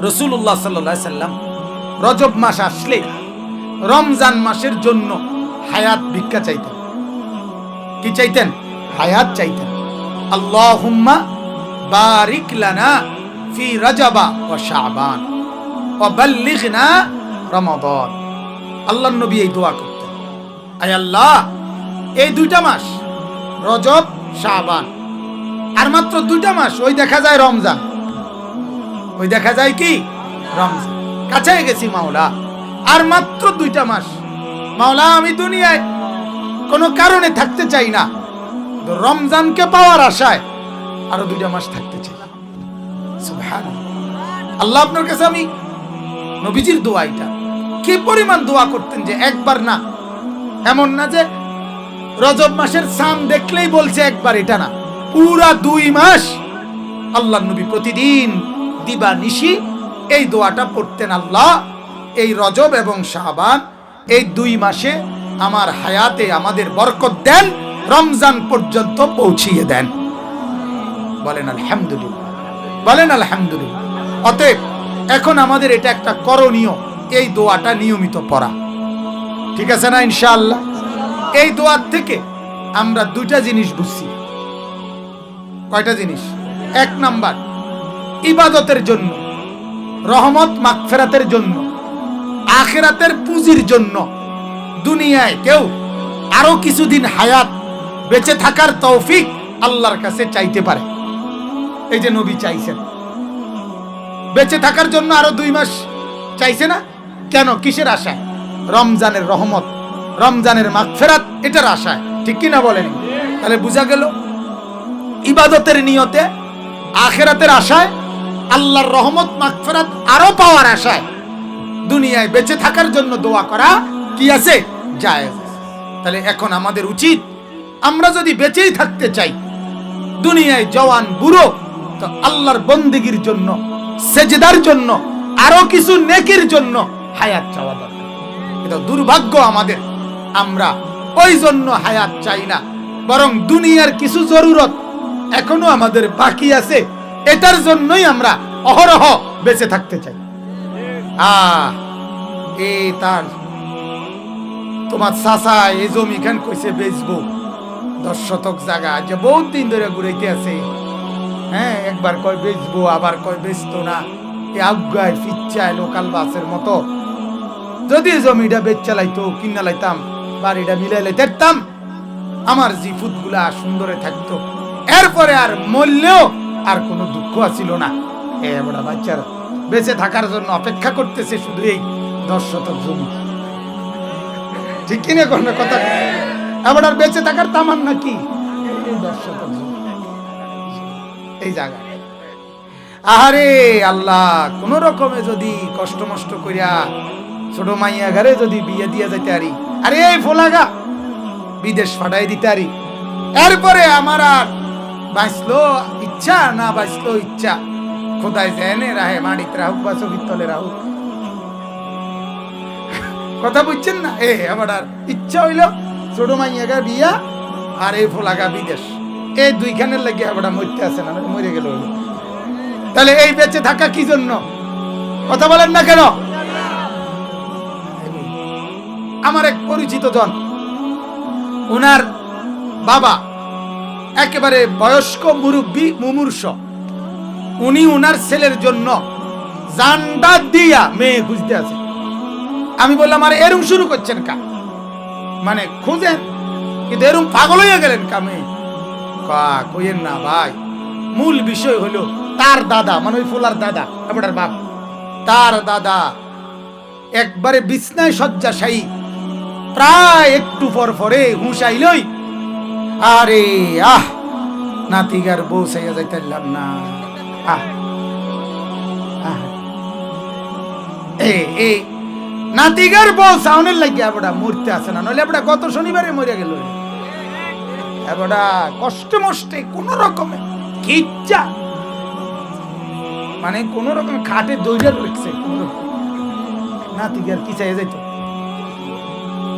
রসুল্লাহ সাল্লা সাল্লাম রজব মাস আসলে রমজান মাসের জন্য হায়াত ভিক্ষা চাইতেন। কি চাইতেন? হায়াত চাইতেন। আল্লাহুম্মা বারিক লানা ফি রাজাবা ওয়া শাবান ওয়া বাল্লিগনা রমাদান। আল্লাহর নবী এই দোয়া করতেন। আয় আল্লাহ, এই দুইটা মাস রজব, শাবান, আর মাত্র দুইটা মাস ওই দেখা যায় রমজান। ওই দেখা যায় কি? রমজান। কাছে গেছি মাওলা। আর মাত্র দুইটা মাস। মাওলা, আমি দুনিয়ায় কোনো কারণে থাকতে চাই না। রমজানকে পাওয়ার আশায় আরও দুইটা মাস থাকতে চাই। আল্লাহ আপনার কাছে আমি নবীজির দোয়া এটা। কি পরিমাণ দোয়া করতেন যে একবার না? এমন না যে রজব মাসের সাম দেখলেই বলছে একবার এটা না। পুরা দুই মাস আল্লাহ নবী প্রতিদিন দিবা নিশি, এই দোয়াটা পড়তেন আল্লাহ, এই রজব এবং শাবান এই দুই মাসে আমার হায়াতে আমাদের বরকত দেন, রমজান পর্যন্ত পৌঁছিয়ে দেন। বলেন আলহামদুলিল্লাহ বলেন আলহামদুলিল্লাহ। অতএব এখন আমাদের এটা একটা করণীয়, এই দোয়াটা নিয়মিত পড়া। ঠিক আছে না ইনশাআল্লাহ? এই দোয়ার থেকে আমরা দুইটা জিনিস বুঝছি। কয়টা জিনিস? এক নাম্বার ইবাদতের জন্য, রহমত মাগফেরাতের জন্য, আখেরাতের পুঁজির জন্য দুনিয়ায় কেউ আরও কিছুদিন হায়াত বেঁচে থাকার তৌফিক আল্লাহর কাছে চাইতে পারে। এই যে নবী চাইছেন। বেঁচে থাকার জন্য আরও দুই মাস চাইছে না? কেন? কিসের আশায়? রমজানের রহমত, রমজানের মাগফেরাত, এটার আশায়। ঠিক কিনা বলেন? তাহলে বোঝা গেল, ইবাদতের নিয়তে আখেরাতের আশায় আল্লাহর রহমত, মাগফেরাত আরও পাওয়ার আশায় দুনিয়ায় বেঁচে থাকার জন্য দোয়া করা কি আছে? যায় তাহলে এখন আমাদের উচিত, আমরা যদি বেঁচেই থাকতে চাই, দুনিয়ায় জওয়ান, বুড়ো, তো আল্লাহর বন্দিগির জন্য, সেজদার জন্য, আরও কিছু নেকির জন্য হায়াত চাওয়া দরকার। এটা দুর্ভাগ্য আমাদের, আমরা ওই জন্য হায়াত চাই না, বরং দুনিয়ার কিছু জরুরত এখনও আমাদের বাকি আছে। এটার জন্যই আমরা অহরহ বেঁচে থাকতে চাই। আহ এ তার, তোমার চাচা এই জমি খান কইছে বেচবো? দশ শতক জায়গা যে বহুত দিন ধরে ঘুরাইতে আছে? হ্যাঁ একবার কয় বেচবো, আবার কয় বেচতো না। এ আজ্ঞায় ফিচ্ছায় লোকাল বাসের মতো। যদি জমিটা বেচ চালাইতো, কিনা লাইতাম, বাড়িটা মিলাই লাইতাম, আমার জিফুতগুলা সুন্দরে থাকতো। এরপরে আর মরলেও আর কোনো দুঃখ আছিল না। এ বড় বাচ্চারা বেঁচে থাকার জন্য অপেক্ষা করতেছে শুধু এই দশ শতক জমি ঠিক কিনা কোনো কথা এবার বেঁচে থাকার তামান্না কি? দশ শতক এই জায়গা। আহারে আল্লাহ, কোন রকমে যদি কষ্ট মষ্ট করিয়া ছোট মাইয়া ঘরে যদি বিয়ে দিয়ে যেতে আরি, আরে এই ফোলাগা, বিদেশ ফাটাই দিতে আরি। এরপরে আমার আর বাঁচলো ইচ্ছা না বাঁচলো ইচ্ছা? খোদায় জেনে, রাহে মাড়িতে রাহুক বা ছবির তলে রাহুক। কথা বুঝছেন না? এ আবার আর ইচ্ছা হইল ছোট মাইয়াগা বিয়া আর এই ফোলাগা বিদেশ। এই দুইখানের লাগে আবার মরতে আছে না মরে গেল তাহলে এই বেঁচে থাকা কি জন্য? কথা বলেন না কেন? আমার এক পরিচিত জন, ওনার বাবা একেবারে বয়স্ক মুরব্বী মুমূর্ষ। উনি ওনার ছেলের জন্য জান্ডা দিয়া মেয়ে খুঁজতে আছে আমি বললাম, আর, এরম শুরু করছেন কা? মানে খুঁজেন। কিন্তু এরম পাগল হয়ে গেলেন কা মেয়ে? কা কইেন না ভাই। মূল বিষয় হলো তার দাদা মানে ওই ফুলার দাদা আপনার বাপ। তার দাদা একবারে বিছনায় শয্যাশায়ী। প্রায় একটু পর পরে হুঁশাইলই আরে, আহ! নাতিগার বউ সাইয়া যাইতাম না। আহ! আহ। এ এ, নাতিগার বউ সাউনের লাগিয়া বড়া মরতে আসে না, নইলে বড়া গত শনিবারে মরে গেল। এবড়া কষ্ট মষ্টে কোন রকমে কিচ্ছা মানে কোন রকম খাটে দৈর্য রেখছে নাতিগার কি চাই যাইতো?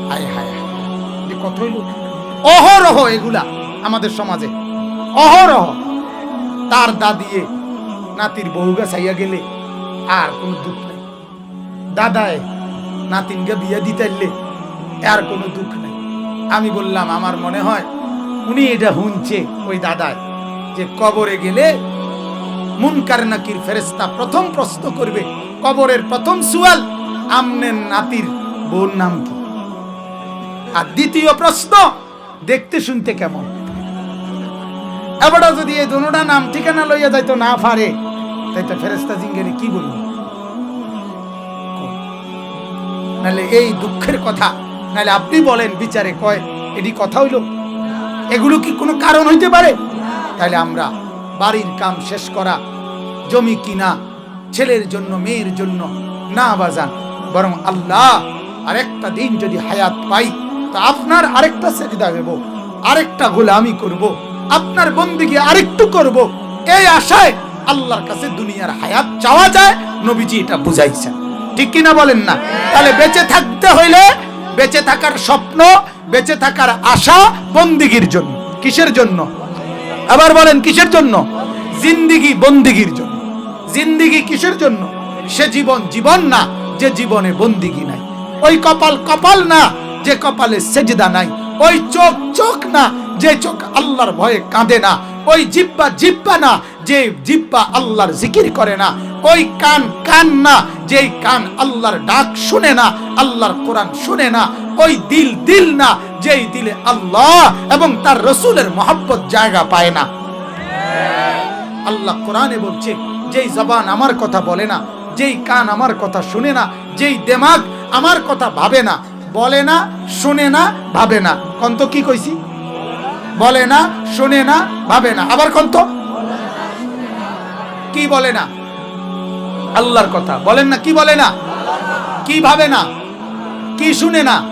হায় হায় হায় কত হইল? অহরহ এগুলা আমাদের সমাজে। অহরহ। তার দাদিয়ে নাতির বউগা চাইয়া গেলে আর কোনো দুঃখ নেই। দাদায় নাতিনকে বিয়ে দিতে আর কোনো দুঃখ নাই। আমি বললাম, আমার মনে হয় উনি এটা শুনছে ওই দাদায় যে কবরে গেলে মুনকার নাকির ফেরেস্তা প্রথম প্রশ্ন করবে, কবরের প্রথম সুয়াল আমনের নাতির বোন নাম কি? আর দ্বিতীয় প্রশ্ন দেখতে শুনতে কেমন? এবারও যদি এই দুটা নাম ঠিকানা লইয়া যাইতো, না পারে তাই তো ফেরেস্তা জিঙ্গেরে কি বলব? নাহলে এই দুঃখের কথা, নাহলে আপনি বলেন বিচারে, কয় এটি কথা হইল? এগুলো কি কোনো কারণ হইতে পারে? তাহলে আমরা বাড়ির কাম শেষ করা, জমি কিনা, ছেলের জন্য, মেয়ের জন্য, না বাজান, বরং আল্লাহ আর একটা দিন যদি হায়াত পাই তো আপনার আরেকটা সেজদা দেব আরেকটা গোলামি করব, আপনার বন্দিকে আরেকটু করব। এই আশায় আল্লাহর কাছে দুনিয়ার হায়াত চাওয়া যায়, নবীজি এটা বুঝাইছেন। ঠিক কিনা বলেন না? তাহলে বেঁচে থাকতে হইলে বেঁচে থাকার স্বপ্ন, বেঁচে থাকার আশা বন্দিগির জন্য। কিসের জন্য? আবার বলেন, কিসের জন্য? জিন্দিগি বন্দিগির জন্য। জিন্দিগি কিসের জন্য? সে জীবন জীবন না, যে জীবনে বন্দিগি নাই। ওই কপাল কপাল না যে কপালে সেজদা নাই, ওই চোখ চোখ না, যে চোখ আল্লাহর ভয়ে কাঁদে না, ওই জিব্বা জিব্বা না, যে জিব্বা আল্লাহর জিকির করে না, ওই কান কান না, যেই কান আল্লাহর ডাক শুনে না, আল্লাহর কোরআন শুনে না, ওই দিল দিল না, যেই দিলে আল্লাহ এবং তার রসুলের মহব্বত জায়গা পায় না। আল্লাহ কোরআনে বলছে, যেই জবান আমার কথা বলে না, যেই কান আমার কথা শুনে না, যেই দেমাগ আমার কথা ভাবে না বলে না, শুনে না, ভাবে না। কন্ত কি কইছি? বলে না, শুনে না, ভাবে না। আবার কন্ত? কি বলে না? আল্লাহর কথা। বলেন না, কি বলে না? কি ভাবে না? কি শুনে না?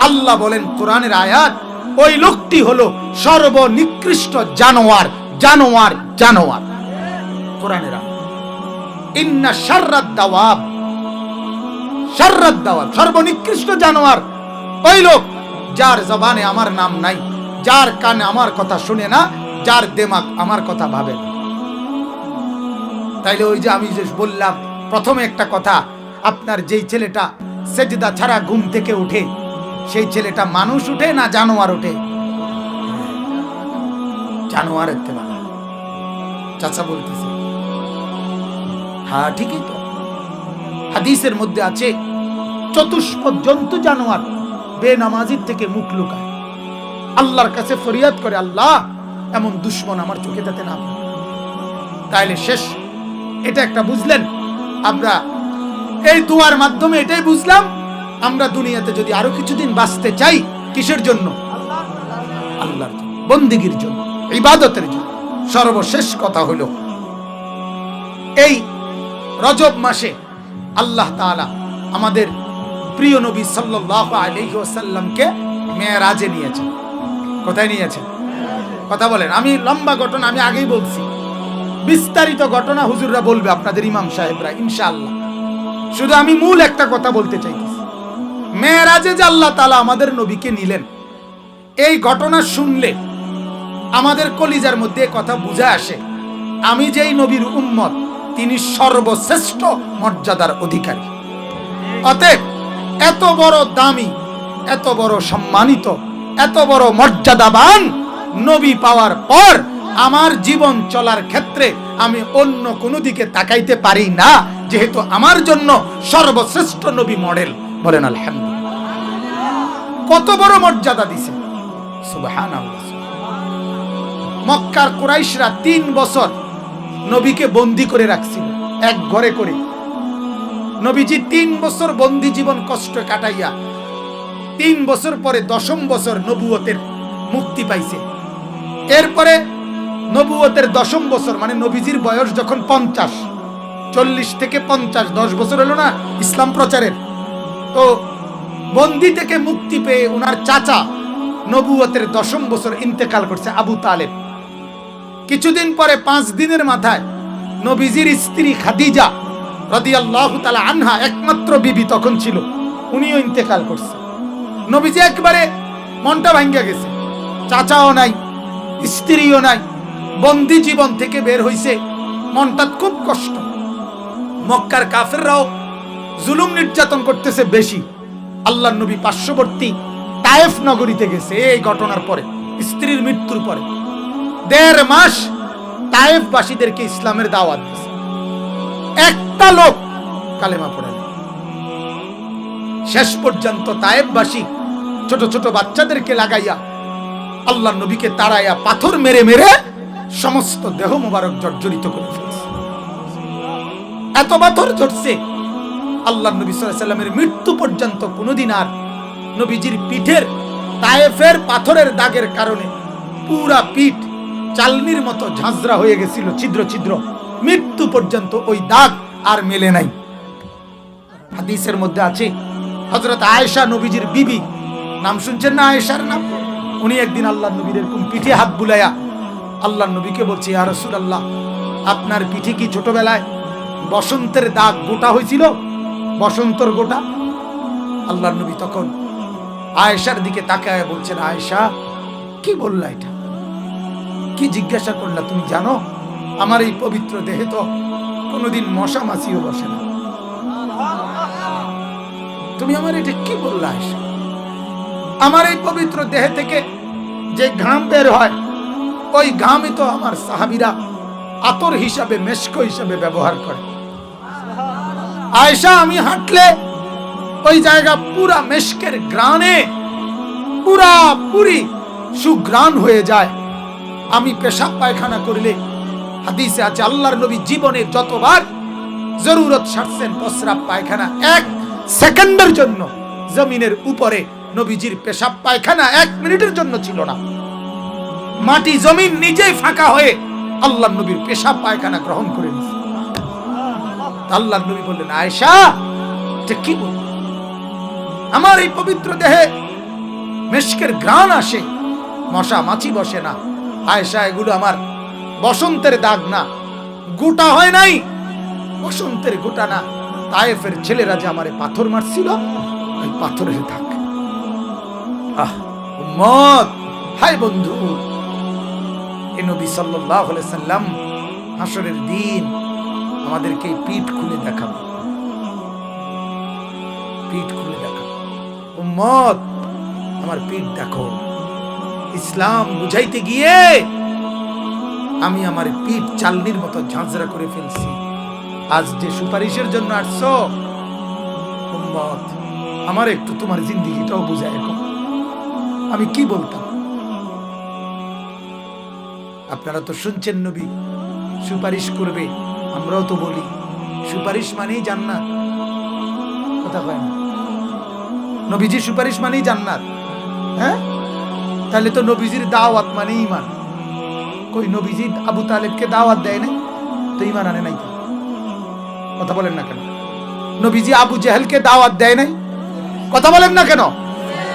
আল্লাহ বলেন, কোরআনের আয়াত, ওই লোকটি হলো সর্বনিকৃষ্ট জানোয়ার জানোয়ার জানোয়ার। কোরআনের আয়াত। ইন্না শাররাদ দাওয়াব। শাররাদ দাওয়াব সর্বনিকৃষ্ট জানোয়ার। ওই লোক, যার জবানে আমার নাম নাই, যার কানে আমার কথা শুনে না, যার দেমাগ আমার কথা ভাবে তাইলে ওই যে আমি যে বললাম, প্রথমে একটা কথা, আপনার যেই ছেলেটা সেজদা ছাড়া ঘুম থেকে উঠে, সেই ছেলেটা মানুষ উঠে না জানোয়ার উঠে? জানোয়ারের তেমন চাচা বলতেছে হ্যাঁ ঠিকই তো। হাদিসের মধ্যে আছে চতুষ্প জন্তু জানোয়ার বেনামাজির থেকে মুখ লুকায়। আল্লাহর কাছে ফরিয়াদ করে, আল্লাহ, এমন দুশ্মন আমার চোখে তাতে না তাইলে শেষ। এটা একটা বুঝলেন? আমরা এই দুয়ার মাধ্যমে এটাই বুঝলাম, আমরা দুনিয়াতে যদি আরও কিছুদিন বাঁচতে চাই, কিসের জন্য? আল্লাহর বন্দিগির জন্য, ইবাদতের জন্য। সর্বশেষ কথা হলো, এই রজব মাসে আল্লাহ তাআলা আমাদের প্রিয় নবী সাল্লাল্লাহু আলাইহি ওয়াসাল্লামকে মেয়েরাজে নিয়েছেন। কোথায় নিয়েছেন? কথা বলেন, আমি লম্বা ঘটনা আমি আগেই বলছি। বিস্তারিত ঘটনা হুজুররা বলবে আপনাদের ইমাম সাহেবরা, ইনশাআল্লাহ। শুধু আমি মূল একটা কথা বলতে চাইতেছি। মেয়েরাজে যে আল্লাহ তাআলা আমাদের নবীকে নিলেন, এই ঘটনা শুনলে আমাদের কলিজার মধ্যে কথা বুঝে আসে, আমি যেই নবীর উম্মত, তিনি সর্বশ্রেষ্ঠ মর্যাদার অধিকারী। অতএব এত বড় দামি, এত বড় সম্মানিত, এত বড় মর্যাদাবান নবী পাওয়ার পর আমার জীবন চলার ক্ষেত্রে আমি অন্য কোনো দিকে তাকাইতে পারি না, যেহেতু আমার জন্য সর্বশ্রেষ্ঠ নবী মডেল। বলেন, আলহামদুলিল্লাহ। কত বড় মর্যাদা দিছে। মক্কার কুরাইশরা তিন বছর নবীকে বন্দি করে রাখছিল, এক ঘরে করে। নবীজি তিন বছর বন্দি জীবন কষ্ট কাটাইয়া, তিন বছর পরে দশম বছর নবুয়তের মুক্তি পাইছে। এরপরে নবুয়তের দশম বছর মানে নবীজির বয়স যখন পঞ্চাশ, চল্লিশ থেকে পঞ্চাশ, দশ বছর হলো না ইসলাম প্রচারের। তো বন্দি থেকে মুক্তি পেয়ে ওনার চাচা নবুয়তের দশম বছর ইন্তেকাল করছে আবু তালেব। কিছুদিন পরে পাঁচ দিনের মাথায় নবীজির স্ত্রী খাদিজা আনহা একমাত্র বিবি তখন ছিল। উনিও ইন্তেকাল করছে। নবীজি একবারে মনটা গেছে। চাচাও নাই, স্ত্রীও নাই, বন্দি জীবন থেকে বের মনটা খুব কষ্ট। মক্কার কাফেররাও জুলুম নির্যাতন করতেছে বেশি। আল্লাহ নবী পার্শ্ববর্তী তায়েফ নগরীতে গেছে এই ঘটনার পরে, স্ত্রীর মৃত্যুর পরে। দেড় মাস তায়েফবাসীদেরকে ইসলামের দাওয়াত দিয়েছে একটা লোক কালেমা পড়ে। শেষ পর্যন্ত তায়েববাসী ছোট ছোট বাচ্চাদেরকে লাগাইয়া আল্লাহ নবীকে তাড়াইয়া পাথর মেরে মেরে সমস্ত দেহ মোবারক জর্জরিত করে ফেলছে এত পাথর ঝরছে আল্লাহ নবী সাল্লামের মৃত্যু পর্যন্ত কোনোদিন আর নবীজির পিঠের তায়েফের পাথরের দাগের কারণে পুরা পিঠ চালনির মতো ঝাঁঝরা হয়ে গেছিল, ছিদ্র ছিদ্র মৃত্যু পর্যন্ত ওই দাগ আর মেলে নাই। হাদিসের মধ্যে আছে হজরত আয়েশা নবীজির বিবি। নাম শুনছেন না আয়েশার নাম? উনি একদিন আল্লাহ নবীর এরকম পিঠে হাত বুলাইয়া আল্লাহ নবীকে বলছে, ইয়া আল্লাহ আপনার পিঠে কি ছোটবেলায় বসন্তের দাগ গোটা হয়েছিল? বসন্তর গোটা? আল্লাহ নবী তখন আয়েশার দিকে তাকায় বলছেন, আয়েশা, কি বললা এটা? কি জিজ্ঞাসা করলা তুমি, জানো? আমার এই পবিত্র দেহে তো কোনোদিন মশা মাছিও বসে না। তুমি আমার এটা কি বললা আমার এই পবিত্র দেহে থেকে যে ঘাম বের হয়, ওই ঘামই তো আমার সাহাবিরা আতর হিসাবে, মেশক হিসাবে ব্যবহার করে। আয়েশা আমি হাঁটলে ওই জায়গা পুরা মেশকের গ্রানে পুরা পুরি সুগ্রান হয়ে যায়। আমি পেশাব পায়খানা করলে হাদিসে আছে, আল্লাহর নবী জীবনে যতবার জরুরত সারছেন প্রস্রাব পায়খানা, এক সেকেন্ডের জন্য জমিনের উপরে নবীজির পেশাব পায়খানা এক মিনিটের জন্য ছিল না। মাটি, জমিন নিজেই ফাঁকা হয়ে আল্লাহ নবীর পেশাব পায়খানা গ্রহণ করে নিছে। আল্লাহ নবী বললেন, আয়েশা, এটা কি বল? আমার এই পবিত্র দেহে মেশকের গ্রাণ আসে, মশা মাছি বসে না। আয়েশা, এগুলো আমার বসন্তের দাগ না, গোটা হয় নাই। বসন্তের গোটা না, তায়েফের ছেলেরা যে আমারে পাথর মারছিল, ওই পাথরের দাগ। আহ, উম্মত! হাই বন্ধু! এ নবী আলাইহি সাল্লাম হাসরের দিন আমাদেরকে পিঠ খুলে দেখাবে। পিঠ খুলে দেখাবে। উম্মত! আমার পিঠ দেখো। ইসলাম বুঝাইতে গিয়ে আমি আমার পিঠ চালনির মতো ঝাঁঝরা করে ফেলছি। আজ যে সুপারিশের জন্য আসছো আমার একটু তোমার জিন্দিগিটাও বুঝায় এখন আমি কি বলতাম? আপনারা তো শুনছেন নবী, সুপারিশ করবে, আমরাও তো বলি। সুপারিশ মানেই জান্নাত। কথা কয় না? নবীজির সুপারিশ মানেই জান্নাত। হ্যাঁ? তাহলে তো নবীজির দাওয়াত মানেই ইমান কই নবীজি আবু তালেবকে দাওয়াত দেয় না তো ইমান আনে নাই কথা বলেন না কেন? নবীজি আবু জেহেলকে দাওয়াত দেয় নাই? কথা বলেন না কেন?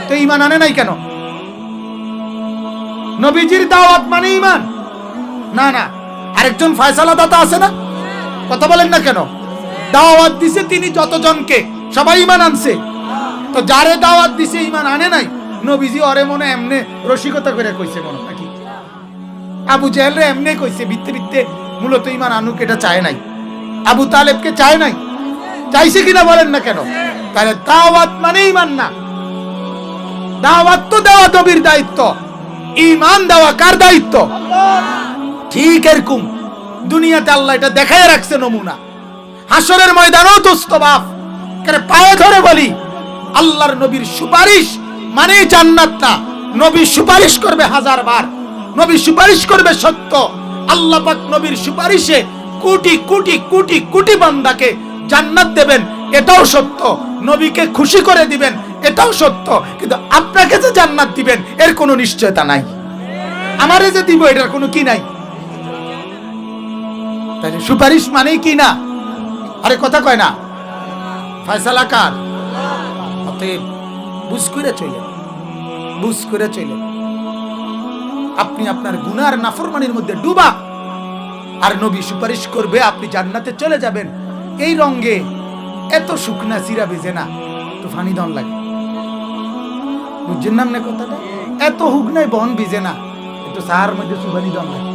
তো ইমান আনে নাই কেন? নবীজির দাওয়াত মানে ইমান না না। আরেকজন ফয়সালা দাতা আছে না? কথা বলেন না কেন? দাওয়াত দিছে তিনি যতজনকে। সবাই ইমান আনছে। তো যারে দাওয়াত দিছে ইমান আনে নাই? নবীজি অরে মনে এমনে রসিকতা করে কইছে মনে নাকি আবু জেহেল রে এমনি কইছে বিত্তে বিত্তে মূলত ইমান আনুক এটা চায় নাই। আবু তালেবকে চায় নাই। চাইছে কিনা বলেন না কেন? তাহলে দাওয়াত মানে ইমান না। দাওয়াত তো দেওয়া নবীর দায়িত্ব। ইমান দেওয়া কার দায়িত্ব? ঠিক এরকম। দুনিয়াতে আল্লাহ এটা দেখাই রাখছে নমুনা। হাসরের ময়দানও দুস্থ বাপ। কেরে পায়ে ধরে বলি, আল্লাহর নবীর সুপারিশ মানে জান্নাত না। নবী সুপারিশ করবে হাজার বার। নবী সুপারিশ করবে সত্য। আল্লাহ পাক নবীর সুপারিশে কোটি কোটি কোটি কোটি বান্দাকে জান্নাত দেবেন। এটাও সত্য। নবীকে খুশি করে দিবেন, এটাও সত্য। কিন্তু আপনাকে যে জান্নাত দিবেন, এর কোনো নিশ্চয়তা নাই। আমারে যে দিব, এটার কোনো কি নাই? তাহলে সুপারিশ মানেই কি না? আরে কথা কয় না। ফয়সালা কার? অতএব বুঝ করে চলে। বুঝ করে চলে। আপনি আপনার গুনার নাফরমানির মধ্যে ডুবা। আর নবী সুপারিশ করবে, আপনি জান্নাতে চলে যাবেন। এই রঙ্গে এত শুকনা সিরা বেজে না তো ফানি দন লাগে। বুঝছেন কথাটা? এত ভিজে না, একটু সাহার মধ্যে লাগে।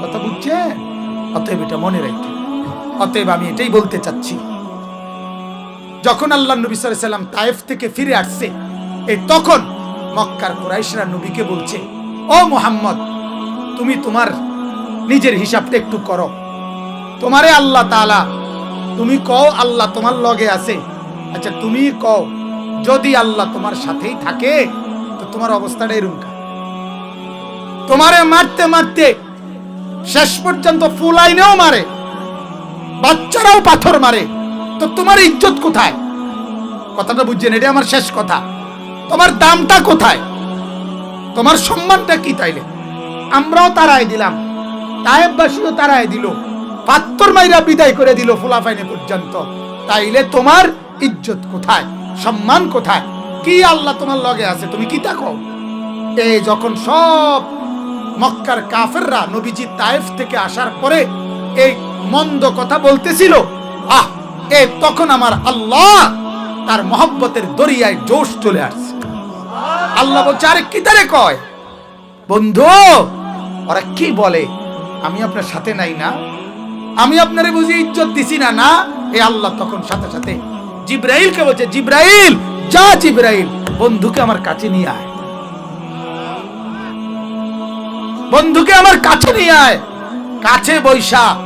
কথা বুঝছেন? অতএব এটা মনে রাখতে অতএব আমি এটাই বলতে চাচ্ছি। যখন আল্লাহ নবী সাল্লাম তায়েফ থেকে ফিরে আসছে, এই তখন মক্কার কুরাইশরা নবীকে বলছে, ও মোহাম্মদ, তুমি তোমার নিজের হিসাবটা একটু করো। তোমারে আল্লাহ তাআলা, তুমি কও আল্লাহ তোমার লগে আছে। আচ্ছা তুমি কও, যদি আল্লাহ তোমার সাথেই থাকে, তো তোমার অবস্থাটা এরকম কা? তোমারে মারতে মারতে শেষ পর্যন্ত ফুল আইনেও মারে, বাচ্চারাও পাথর মারে, তো তোমার ইজ্জত কোথায়? কথাটা বুঝছেন এটা আমার শেষ কথা। তোমার দামটা কোথায়? তোমার সম্মানটা কি তাইলে? আমরাও তারাই দিলাম। তায়েববাসীও তারাই দিল। পাত্তর মাইরা বিদায় করে দিল ফুলাফাইনে পর্যন্ত। তাইলে তোমার ইজ্জত কোথায়? সম্মান কোথায়? কি আল্লাহ তোমার লগে আছে? তুমি কি তাকো এই যখন সব মক্কার কাফেররা নবীজি তায়েফ থেকে আসার পরে এই মন্দ কথা বলতেছিল, আহ, এ তখন আমার আল্লাহ তার মহব্বতের দরিয়ায় জোশ চলে আসছে। আল্লাহ বলছে, আরে কি তারে কয়? বন্ধু, ওরা কি বলে? আমি আপনার সাথে নাই না। আমি আপনারে বুঝি ইজ্জত দিছি না না? এ আল্লাহ তখন সাথে সাথে, জিব্রাইলকে বলছে, জিব্রাইল, যা জিব্রাইল, বন্ধুকে আমার কাছে নিয়ে আয়। বন্ধুকে আমার কাছে নিয়ে আয়। কাছে বৈশা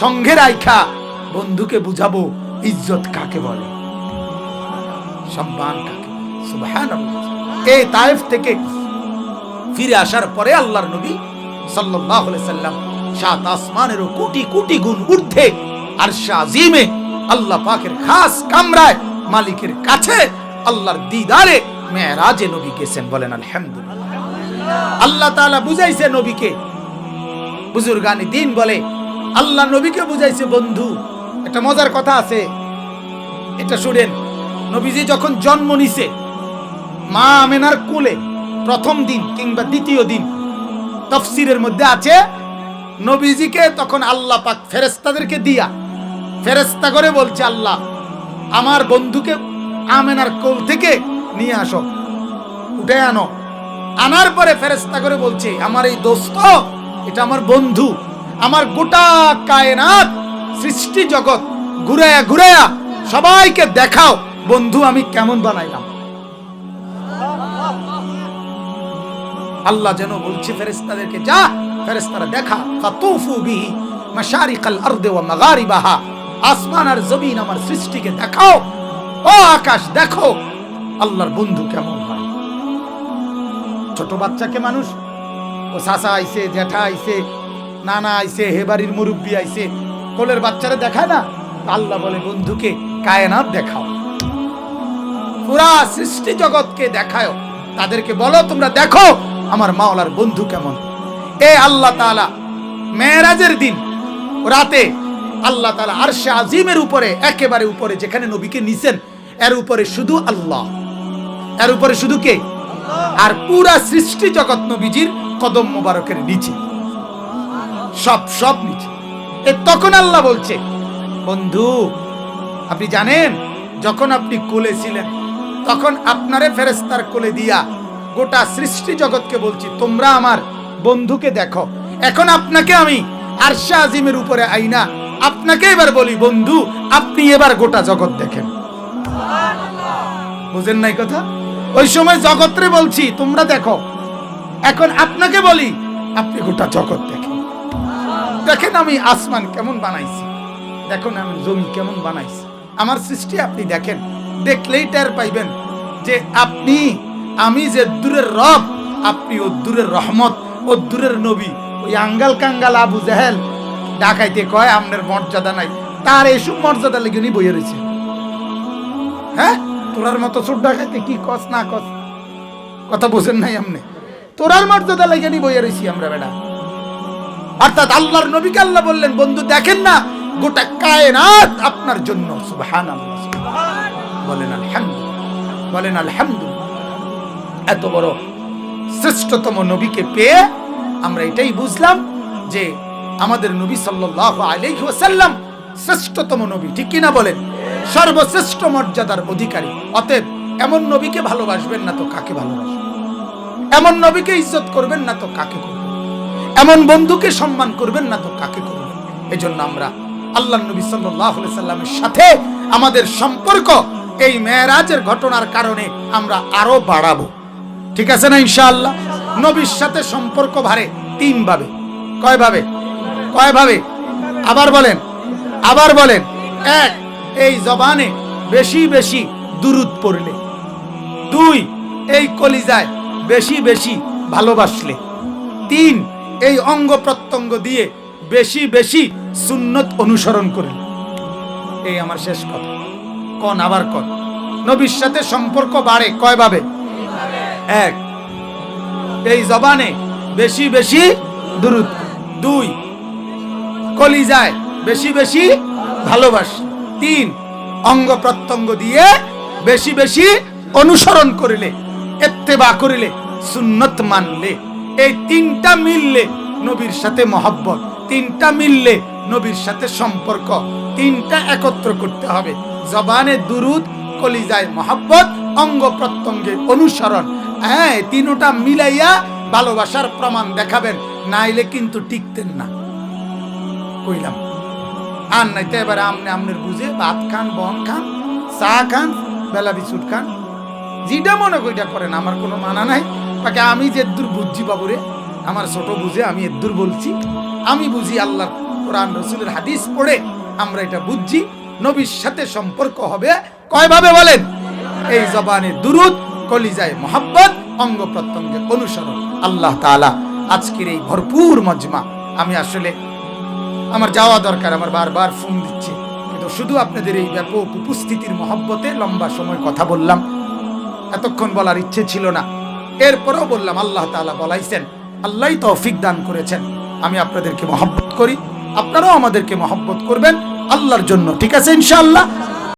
সঙ্ঘের আইখা বন্ধুকে বুঝাবো ইজ্জত কাকে বলে? সম্মান সুবহানাল্লাহ। এই তায়েফ থেকে ফিরে আসার পরে আল্লাহর নবী আলাইহি সাল্লাম সাত আসমানেরও কোটি কোটি গুণ ঊর্ধ্বে আর শাজিমে আল্লাহ পাকের খাস কামরায় মালিকের কাছে আল্লাহর দিদারে মেরাজে নবী গেছেন বলেন আলহামদুলিল্লাহ। আল্লাহ তাআলা বুঝাইছে নবীকে। বুজুর্গানি দিন বলে আল্লাহ নবীকে বুঝাইছে বন্ধু। একটা মজার কথা আছে। এটা শুনেন নবীজি যখন জন্ম নিছে, মা আমেনার কোলে প্রথম দিন কিংবা দ্বিতীয় দিন তফসিরের মধ্যে আছে, নবীজিকে তখন আল্লাহ পাক ফেরেস্তাদেরকে দিয়া ফেরেস্তা করে বলছে, আল্লাহ, আমার বন্ধুকে আমেনার কোল থেকে নিয়ে আসো, উঠে আনো। আনার পরে ফেরেস্তা করে বলছে, আমার এই দোস্ত, এটা আমার বন্ধু, আমার গোটা কায়নাত সৃষ্টি জগৎ ঘুরায়া ঘুরায়া সবাইকে দেখাও। বন্ধু, আমি কেমন বানাইলাম? আল্লাহ যেন বলছে ফেরেস্তাদেরকে যা ফেরেস্তারা দেখা। ফাতুফু বিহি মাশারিকাল আরদে ওয়া মাগারিবাহা। আসমান আর জমিন আমার সৃষ্টিকে দেখাও। ও আকাশ, দেখো, আল্লাহর বন্ধু কেমন হয়। ছোট বাচ্চাকে মানুষ, ও সাসা আইছে, জ্যাঠা আইছে, নানা আইছে, হে বাড়ির মুরব্বী আইছে, কোলের বাচ্চারা দেখায় না? আল্লাহ বলে, বন্ধুকে কায়নাত দেখাও। পুরা সৃষ্টি জগৎকে দেখায়। তাদেরকে বলো, তোমরা দেখো আমার মাওলার বন্ধু কেমন। এ আল্লাহ তাআলা, মেয়েরাজের দিন। রাতে আল্লাহ তাআলা আরশে আজিমের উপরে, একেবারে উপরে, যেখানে নবীকে নিছেন, এর উপরে শুধু আল্লাহ। এর উপরে শুধু কে? আর পুরা সৃষ্টি জগৎ নবীজির কদম মোবারকের নিচে। সব সব নিচে। এ তখন আল্লাহ বলছে, বন্ধু, আপনি জানেন, যখন আপনি কোলে ছিলেন তখন আপনারে ফেরেস্তার কোলে দিয়া গোটা সৃষ্টি জগৎকে বলছি, তোমরা আমার বন্ধুকে দেখো। এখন আপনাকে আমি আরশা আজিমের উপরে আইনা, আপনাকে এবার বলি, বন্ধু, আপনি এবার গোটা জগৎ দেখেন। বুঝেন নাই কথা? ওই সময় জগৎরে বলছি, তোমরা দেখো। এখন আপনাকে বলি, আপনি গোটা জগৎ দেখেন। দেখেন আমি আসমান কেমন বানাইছি, দেখুন আমি জমি কেমন বানাইছি। আমার সৃষ্টি আপনি দেখেন। দেখলেই টের পাইবেন যে আপনি, আমি যে দূরের রব, আপনি ও দূরের রহমত, ও দূরের নবী, ওই আঙ্গাল কাঙ্গাল আবু জাহেল। ডাকাইতে কয়, আমনের মর্যাদা নাই। তার এসব মর্যাদা লেগে উনি বইয়ে রয়েছে। হ্যাঁ? তোরার মতো চোর ডাকাইতে কি কস, না কস? কথা বোঝেন নাই আমনে তোরার মর্যাদা লেগে নি বইয়ে রয়েছি আমরা, বেটা। অর্থাৎ আল্লাহর নবীকে আল্লাহ বললেন, বন্ধু, দেখেন না, গোটা কায়নাত আপনার জন্য, সুবহানাল্লাহ। বলেন আলহামদুলিল্লাহ বলেন আলহামদুলিল্লাহ এত বড় শ্রেষ্ঠতম নবীকে পেয়ে আমরা এটাই বুঝলাম যে আমাদের নবী সাল্লাল্লাহু আলাইহি ওয়াসাল্লাম শ্রেষ্ঠতম নবী, ঠিক কিনা বলেন? সর্বশ্রেষ্ঠ মর্যাদার অধিকারী। অতএব এমন নবীকে ভালোবাসবেন না তো কাকে ভালোবাসবেন? এমন নবীকে ইজ্জত করবেন না তো কাকে করবেন? এমন বন্ধুকে সম্মান করবেন না তো কাকে করবেন? এজন্য আমরা আল্লাহ নবী সাল্লাহ সাল্লামের সাথে আমাদের সম্পর্ক এই মেয়েরাজের ঘটনার কারণে আমরা আরও বাড়াবো। ঠিক আছে না ইনশাআল্লাহ? নবীর সাথে সম্পর্ক ভারে তিন ভাবে কয় ভাবে কয় ভাবে আবার বলেন আবার বলেন। এক, এই জবানে বেশি বেশি দুরুদ পড়লে। দুই, এই কলিজায় বেশি বেশি ভালোবাসলে। তিন, এই অঙ্গ প্রত্যঙ্গ দিয়ে বেশি বেশি সুন্নত অনুসরণ করলে। এই আমার শেষ কথা। কন, আবার কন। নবীর সাথে সম্পর্ক বাড়ে কয় ভাবে এক, এই জবানে বেশি বেশি দুরুদ। দুই, কলিজায় বেশি বেশি ভালোবাস। তিন, অঙ্গ প্রত্যঙ্গ দিয়ে বেশি বেশি অনুসরণ করিলে, এত্তেবা করিলে, সুন্নত মানলে। এই তিনটা মিললে নবীর সাথে মহব্বত, তিনটা মিললে নবীর সাথে সম্পর্ক, তিনটা একত্র করতে হবে। জবানে দুরুদ, কলিজায় মহব্বত, অঙ্গ প্রত্যঙ্গে অনুসরণ। হ্যাঁ তিনোটা মিলাইয়া ভালোবাসার প্রমাণ দেখাবেন, নাইলে কিন্তু টিকতেন না। কইলাম, আর নাইতে এবার আমনে আমনের বুঝে ভাত খান, বন খান, চা খান, বেলা বিস্কুট খান। যেটা মনে কইটা করেন, আমার কোনো মানা নাই। তাকে আমি যে দূর বুঝছি বাবুরে, আমার ছোট বুঝে আমি এদ্দুর বলছি। আমি বুঝি আল্লাহ কোরআন, রসুলের হাদিস পড়ে আমরা এটা বুঝছি। নবীর সাথে সম্পর্ক হবে। কয়ভাবে বলেন? এই জবানে দুরুদ, কলিজায় মোহাব্বত, অঙ্গ প্রত্যঙ্গের অনুসরণ। আল্লাহ তাআলা আজকের এই ভরপুর মজমা। আমি আসলে আমার যাওয়া দরকার, আমার বারবার ফোন দিচ্ছে। কিন্তু শুধু আপনাদের এই ব্যাপক উপস্থিতির মহব্বতে লম্বা সময় কথা বললাম। এতক্ষণ বলার ইচ্ছে ছিল না। এরপরেও বললাম, আল্লাহ তাআলা বলাইছেন, আল্লাহই তৌফিক দান করেছেন। আমি আপনাদেরকে মহব্বত করি। আপনারাও আমাদেরকে মহব্বত করবেন। আল্লাহর জন্য ঠিক আছে ইনশাআল্লাহ?